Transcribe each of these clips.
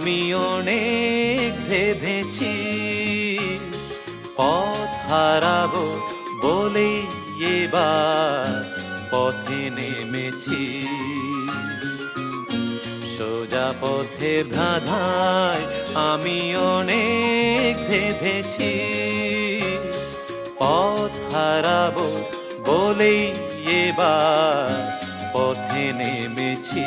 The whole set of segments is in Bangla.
আমি অনেক ধেধেছি পথ হারাবো বলেই এবার পথে নেমেছি। সোজা পথের ধাঁধায় আমি অনেক ধেধেছি পথ হারাবো বলেই এবার পথে নেমেছি।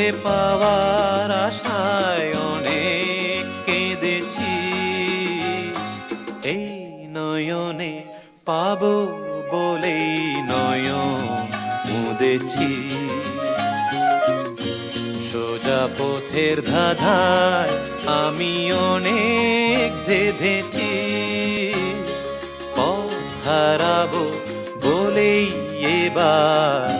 মেলে পাওয়ার আশায় অনেক কেঁদেছি। এই নয়নে পাবো বলেই নয়ন মুদেছি সোজা পথের ধাঁধায় আমি অনেক ধেধেছি পথ হারাবো বলেই এবার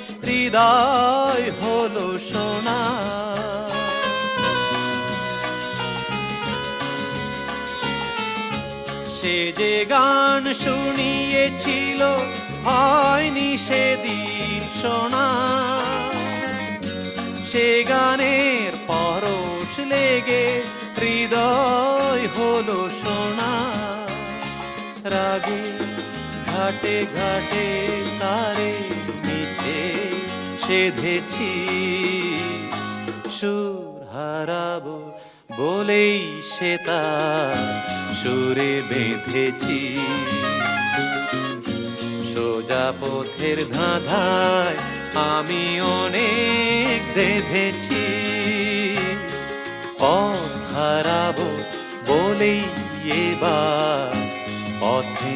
হৃদয় হলো সোনা। সে যে গান শুনিয়েছিল, হয়নি সেদিন শোনা সে গানের পরশ লেগে হৃদয় হলো সোনা। রাগে ঘাটে ঘাটে তারে সেধেছি, সুর হারাবো বলেই সে তার সুরে বেঁধেছি। সোজা পথের ধাঁধায় আমি অনেক দেখেছি পথ হারাবো বলেই এবার পথে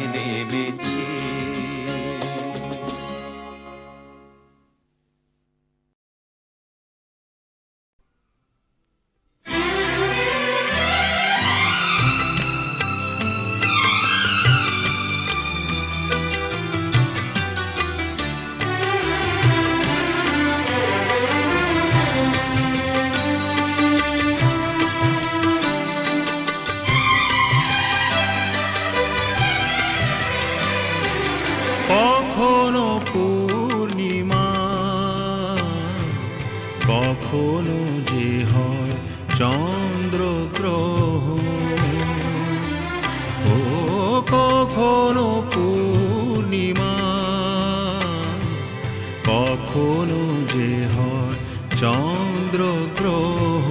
কখনো যে হয় চন্দ্র গ্রহ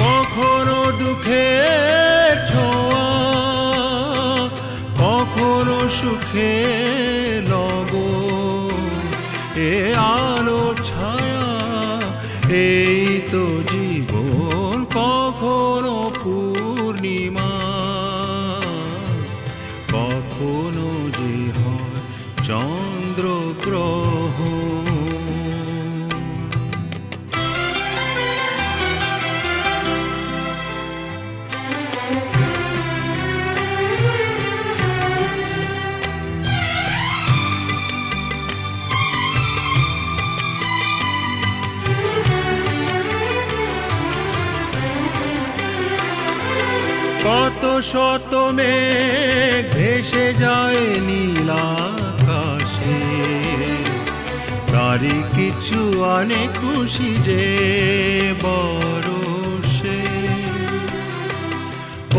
কখনো ছোঁয়া কখনো সুখে লগ এ আলো শত মেঘ ভেসে যায় নীল আকাশে। তারি কিছু আনে খুশি যে বরষে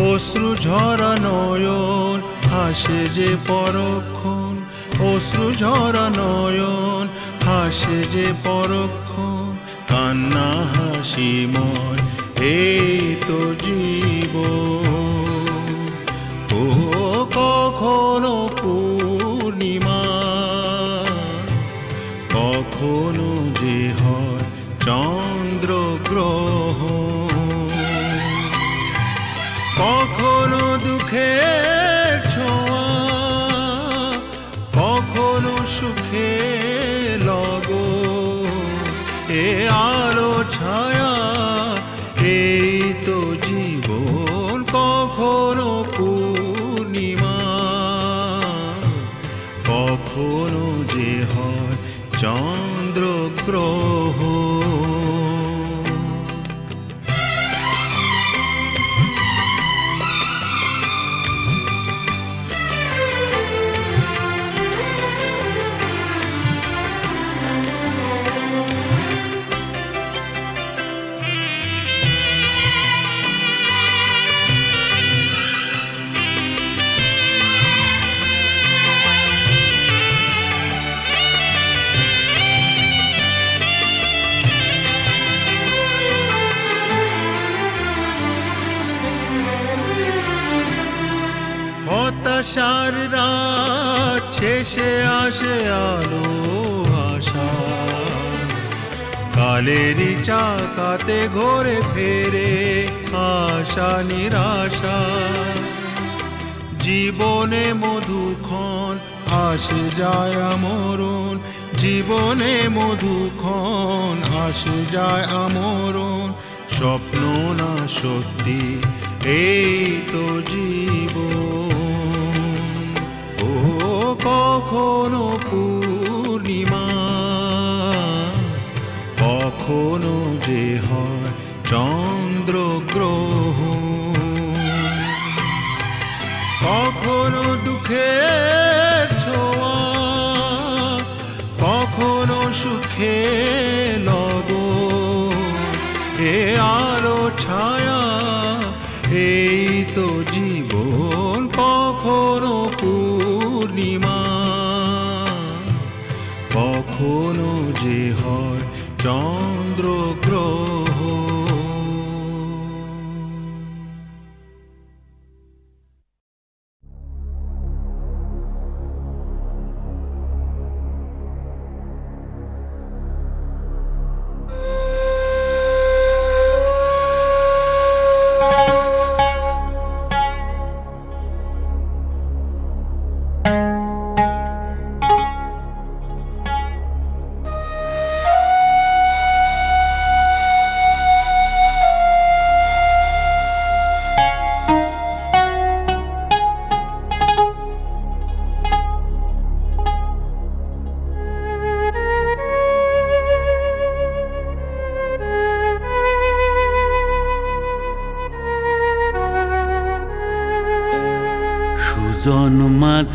অশ্রু ঝরা নয়ন হাসে যে পরক্ষণ। অশ্রু ঝরা নয়ন হাসে যে পরক্ষণ। কান্না হাসিময় এই তো জীবন চন্দ্র শেষে আসে আলো, আশা। কালেরই চাকাতে ঘোরে ফেরে আশা, নিরাশা। জীবনে মধুক্ষণ, আসে যায় আমরণ। জীবনে মধুক্ষণ, আসে যায় আমরণ। স্বপ্ন না সত্যি, এই তো জীবন। কখনো পূর্ণিমা কখনো যে হয় চন্দ্র গ্রহ কখনো দুঃখের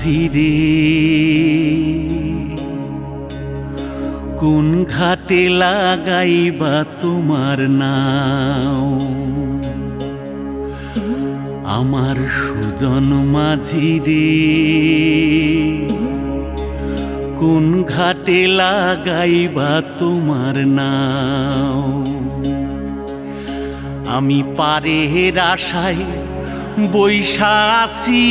সুজন কোন ঘাটে লাগাইবা তোমার নাও? আমার সুজন মাঝিরে, কোন ঘাটে লাগাইবা তোমার নাও? আমি পারের আশায় বৈশা আছি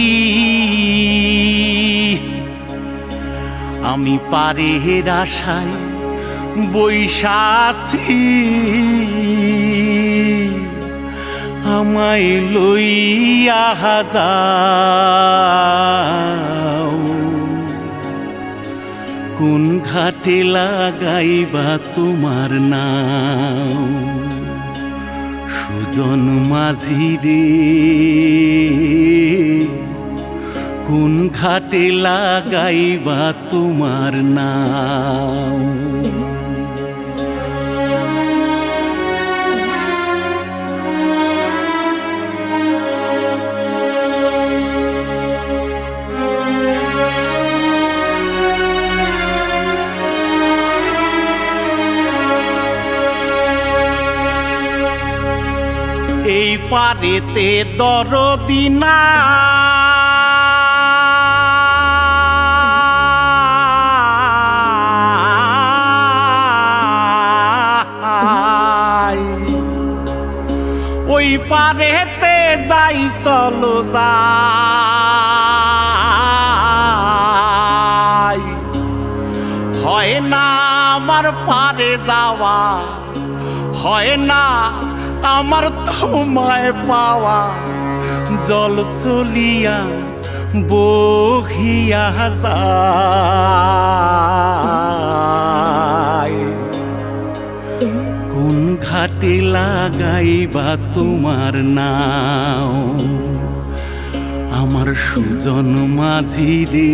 আমি পারের আশায় বৈশা আছি আমায় লইয়া যাও। কোন ঘাটে লাগাইবা তোমার নাও সুজন মাঝি রে। কোন ঘাটে লাগাইবা তোমার নাও পারেতে দরদিনা ওই পারেতে যাই চলো হয় না আমার পারে যাওয়া হয় না আমার তোমায় পাওয়া, জল চলিয়া বহিয়া যায়। কোন ঘাটে লাগাইবা তোমার নাও, আমার সুজন মাঝি রে।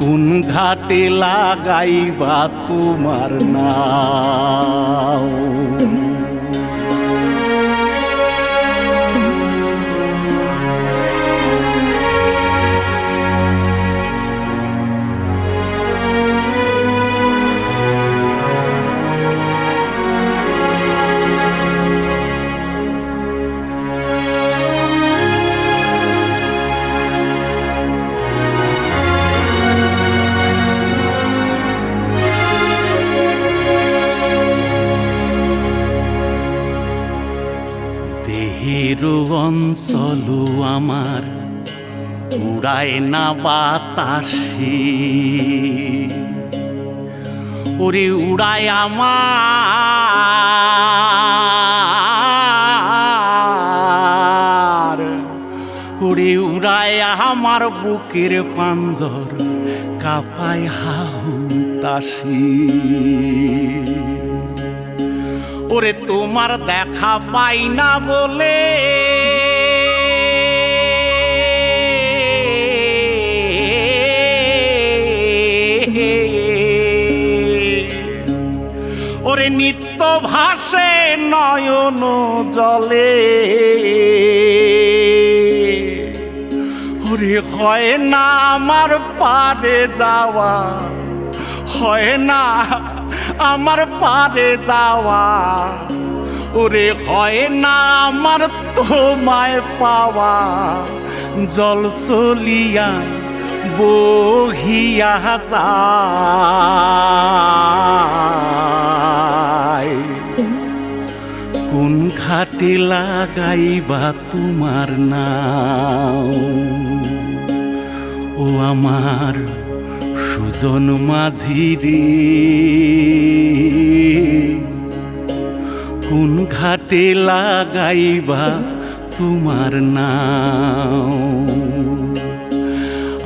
কোন ঘাটে লাগাইবা তোমার নাও অঞ্চল আমার উড়ায় না বাতাসে। ওরে উড়ায় আমার। ওরে উড়ায় আমার বুকের পাঞ্জর কাপায় হাহু তাসি ওরে তোমার দেখা পাই না বলে নিত্য ভাসে নয়ন জলে। ওরে, হয় না আমার পারে যাওয়া, হয় না আমার পারে যাওয়া। ওরে, হয় না আমার তোমায় পাওয়া, জল চলিয়া বহিয়া যায়। কোন ঘাটে লাগাইবা তোমার নাও ও আমার সুজন মাঝি রে কোন ঘাটে লাগাইবা তোমার নাও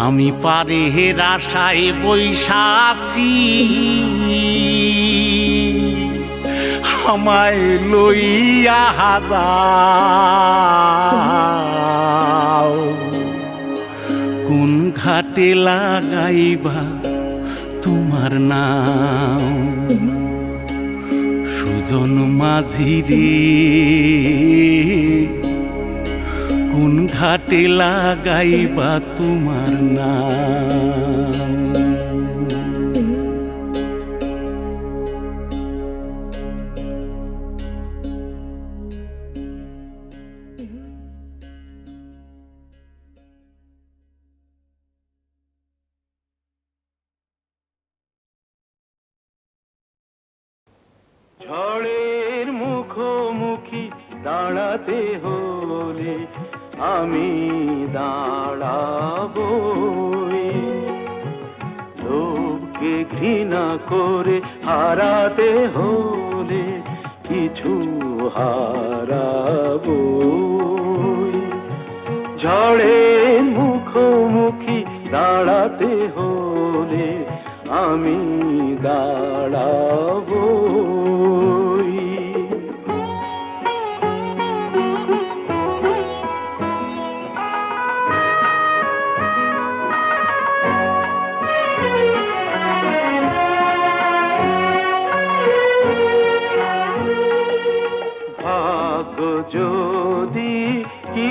আমি পারে আশায় বৈশাসি আমায় লইয়া যাও। কোন ঘাটে লাগাইবা তোমার নাম? সুজন মাঝি রে আগুন ঘাটে লাগাইবা তোমার না ঝড়ের মুখোমুখি দাঁড়াতে হো আমি দাঁড়াবো লোককে ঘৃণা করে হারাতে হলে কিছু হারাবো ঝড়ের মুখোমুখি দাঁড়াতে হলে আমি দাঁড়াবো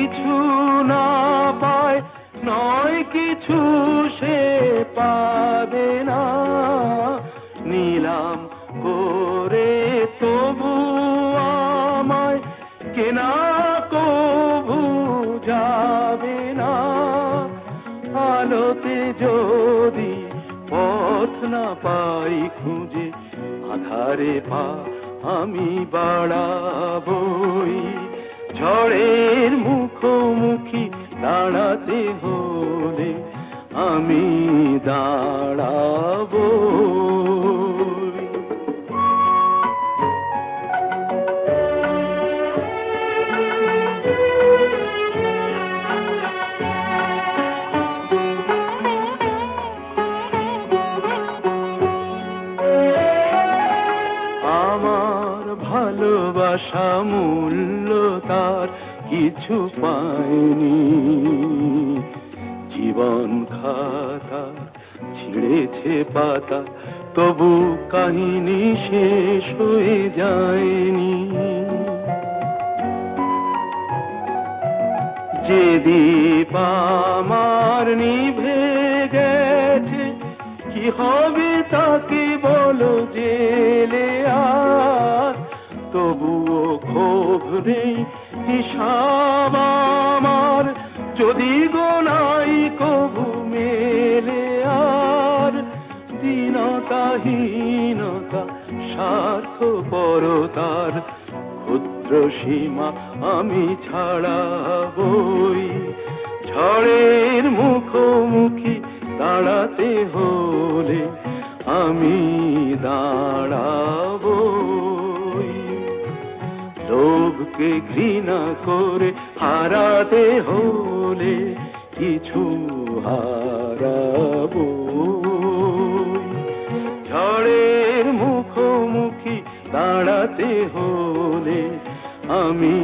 কিছু না পায়, নয় কিছু সে পাবে না। নিলাম করে তবু আমায়, কেনা কবু যাবে না। আলোতে যদি পথ না পাই খুঁজে, আধারে পা আমি বাড়াবই। ঝড়ের মুখোমুখি দাঁড়াতে হলে আমি দাঁড়াবো। পাতা তবু কাহিনী শেষ হয়ে যায়নি। যে দীপ আমার নিভে গেছে, কি হবে তাকে বলো জেলে আর? তবুও ক্ষোভ নেই, হিসাব আমার, যদি গোনাই পরতার ক্ষুদ্র সীমা আমি ছাড়াবই। ঝড়ের মুখোমুখি দাঁড়াতে হলে আমি দাঁড়াবই। লোভকে ঘৃণা করে হারাতে হলে কিছু হারাবো দাঁড়াতে হলে আমি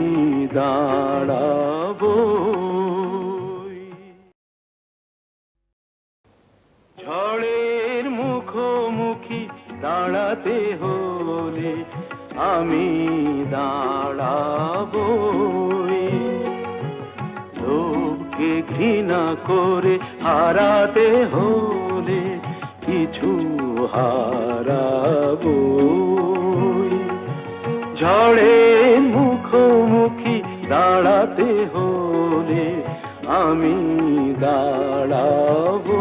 দাঁড়াবো দাঁড়াতে হলে আমি দাঁড়াবো।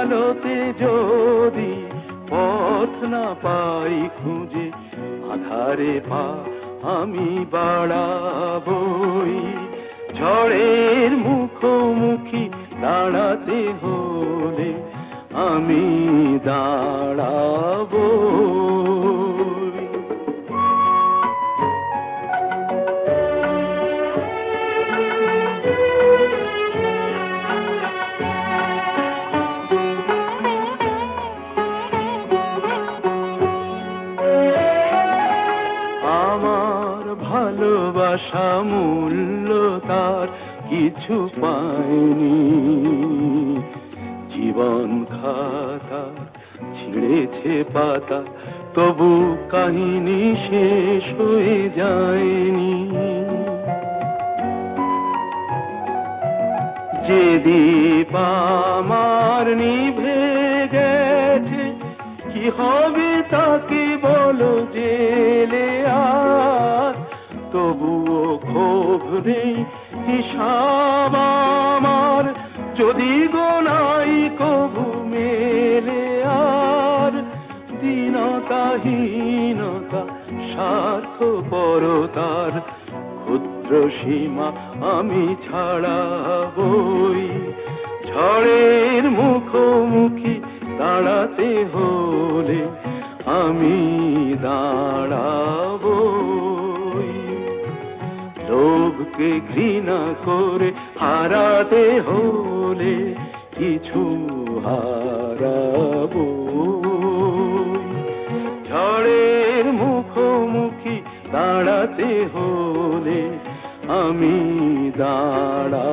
আলোতে যদি পথ না পাই খুঁজে, আধারে পা আমি বাড়াবই। ঝড়ের মুখোমুখি দাঁড়াতে হলে আমি দাঁড়াবো ভালোবাসা মূল্য তার কিছু পায়নি জীবন খাতা ছিঁড়েছে পাতা, তবু কাহিনী শেষ হয়ে যায়নি। যে দীপ আমার নিভে গেছে, কি হবে তাকে বলো জেলে আর? তবুও ক্ষোভ নেই, হিসাব আমার। যদি গোনাই কবু মেলে আর। দীনতাহীনতা স্বার্থ পরতার ক্ষুদ্র সীমা আমি ছাড়াবই। ঝড়ের মুখোমুখি দাঁড়াতে হলে আমি দাঁড়াবই লোভকে ঘৃণা করে হারাতে হলে কিছু হারাবো। ঝড়ের মুখোমুখি দাঁড়াতে হলে আমি দাঁড়া